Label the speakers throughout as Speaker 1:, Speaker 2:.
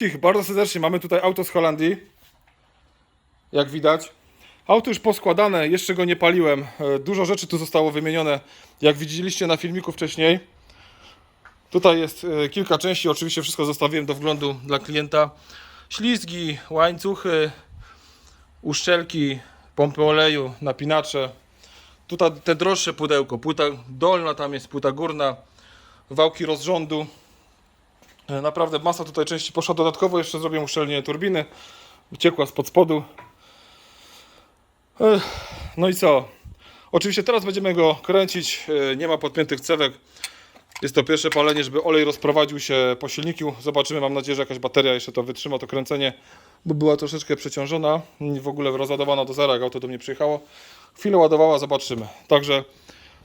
Speaker 1: Wszystkich Bardzo serdecznie mamy tutaj auto z Holandii. Jak widać. Auto już poskładane, jeszcze go nie paliłem. E, Dużo rzeczy tu zostało wymienione, jak widzieliście na filmiku wcześniej. Tutaj jest e, kilka części, oczywiście wszystko zostawiłem do wglądu dla klienta. Ślizgi, łańcuchy, uszczelki, pompy oleju, napinacze. Tutaj te droższe pudełko, płyta dolna, tam jest płyta górna, wałki rozrządu. E, Naprawdę masa tutaj części poszła. Dodatkowo jeszcze zrobię uszczelnienie turbiny. Wyciekła spod spodu. Ech, No i co? Oczywiście teraz będziemy go kręcić. E, Nie ma podpiętych cewek. Jest to pierwsze palenie, żeby olej rozprowadził się po silniku. Zobaczymy. Mam nadzieję, że jakaś bateria jeszcze to wytrzyma, to kręcenie, bo była troszeczkę przeciążona. W ogóle rozładowana do zera, jak auto do mnie przyjechało. Chwilę ładowała, zobaczymy. Także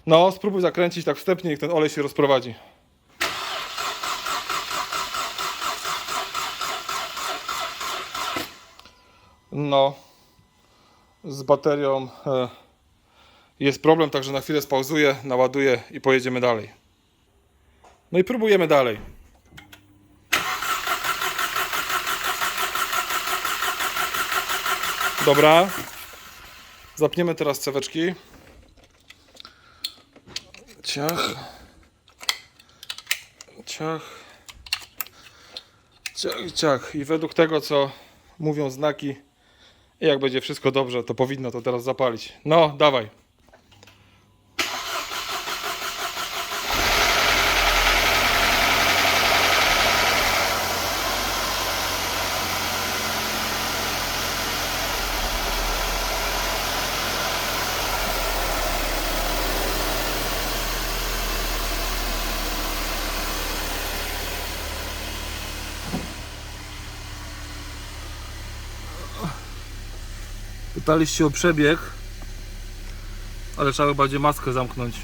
Speaker 1: no, spróbuj zakręcić tak wstępnie, niech ten olej się rozprowadzi. No, z baterią e, jest problem, także na chwilę spauzuję, naładuję i pojedziemy dalej. No i próbujemy dalej. Dobra. Zapniemy teraz ceweczki. Ciach. Ciach. Ciach, ciach. I według tego, co mówią znaki, i jak będzie wszystko dobrze, to powinno to teraz zapalić. No, dawaj. Pytaliście o przebieg, ale trzeba bardziej maskę zamknąć.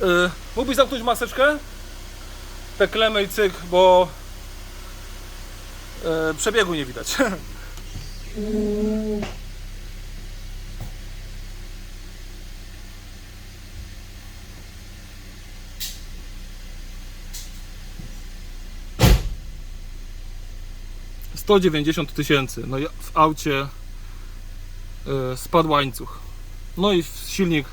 Speaker 1: Yy, mógłbyś zamknąć maseczkę? Te klemy i cyk, bo yy, przebiegu nie widać. Sto dziewięćdziesiąt tysięcy. No ja w aucie spadł łańcuch. No i silnik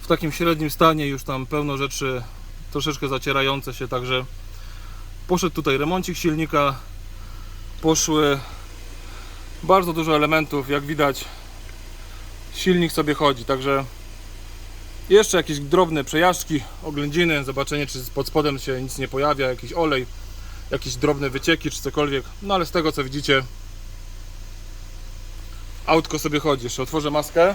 Speaker 1: w takim średnim stanie, już tam pełno rzeczy troszeczkę zacierające się, także poszedł tutaj remoncik silnika, poszły bardzo dużo elementów, jak widać silnik sobie chodzi, także jeszcze jakieś drobne przejażdżki, oględziny, zobaczenie czy pod spodem się nic nie pojawia, jakiś olej, jakieś drobne wycieki czy cokolwiek, no ale z tego co widzicie autko sobie chodzi. Jeszcze otworzę maskę.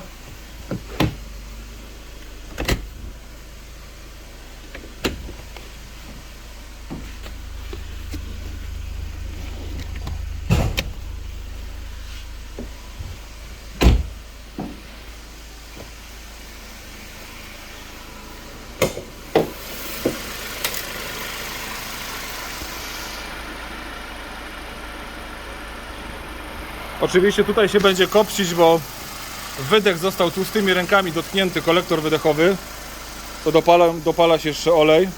Speaker 1: Oczywiście tutaj się będzie kopcić, bo wydech został tłustymi rękami dotknięty, kolektor wydechowy. To dopala, dopala się jeszcze olej.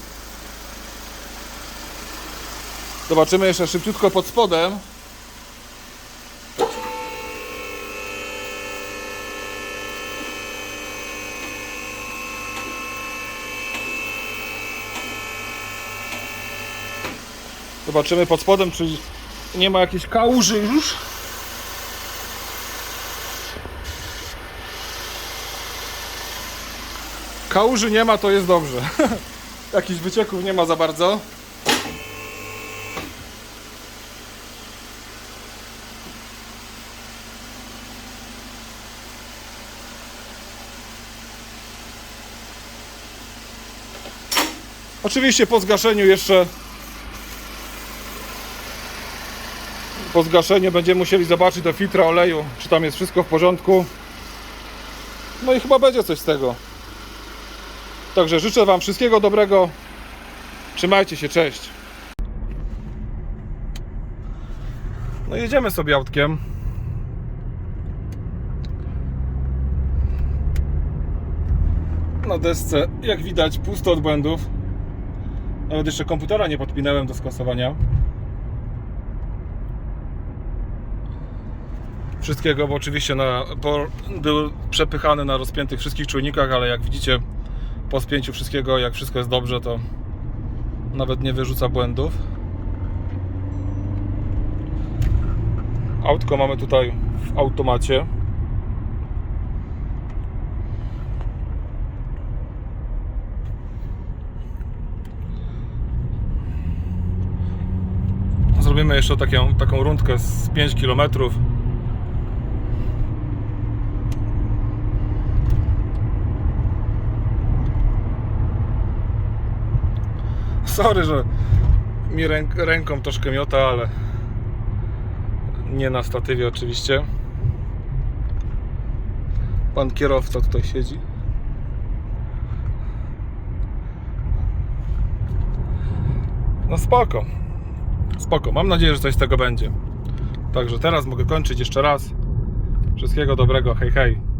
Speaker 1: Zobaczymy jeszcze szybciutko pod spodem. Zobaczymy pod spodem, czy nie ma jakiejś kałuży już. Kałuży nie ma, to jest dobrze. Jakichś wycieków nie ma za bardzo. Oczywiście po zgaszeniu jeszcze po zgaszeniu będziemy musieli zobaczyć do filtra oleju, czy tam jest wszystko w porządku. No i chyba będzie coś z tego. Także życzę Wam wszystkiego dobrego. Trzymajcie się, cześć. No jedziemy sobie autkiem. Na desce, jak widać, pusto od błędów. Nawet jeszcze komputera nie podpinałem do skasowania. wszystkiego, bo oczywiście na, był przepychany na rozpiętych wszystkich czujnikach, ale jak widzicie po spięciu wszystkiego, jak wszystko jest dobrze, to nawet nie wyrzuca błędów. Autko mamy tutaj w automacie. Zrobimy jeszcze taką, taką rundkę z 5 km. Sorry, że mi ręk, ręką troszkę miota, ale nie na statywie oczywiście. Pan kierowca tutaj siedzi. No spoko. Spoko. Mam nadzieję, że coś z tego będzie. Także teraz mogę kończyć jeszcze raz. Wszystkiego dobrego. Hej, hej.